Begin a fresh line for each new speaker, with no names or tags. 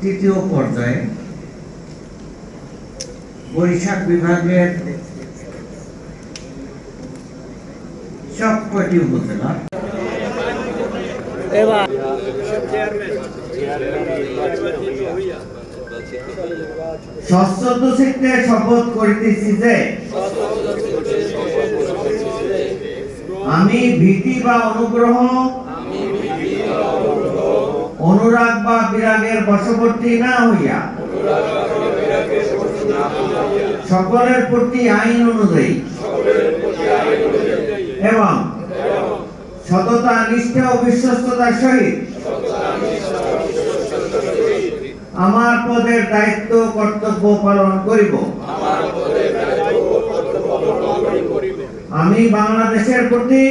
তৃতীয় পর্যায়ে বরিশাল বিভাগের উপজেলা। শপথ করিতেছি যে আমি ভীতি বা অনুগ্রহ অনুরাগ বা বিরাগের বশবর্তী না হইয়া। সকলের প্রতি আইন অনুযায়ী। এবং সততা, নিষ্ঠা ও বিশ্বস্ততার সহিত আমার পদের দায়িত্ব কর্তব্য পালন করিব। আমি বাংলাদেশের প্রতি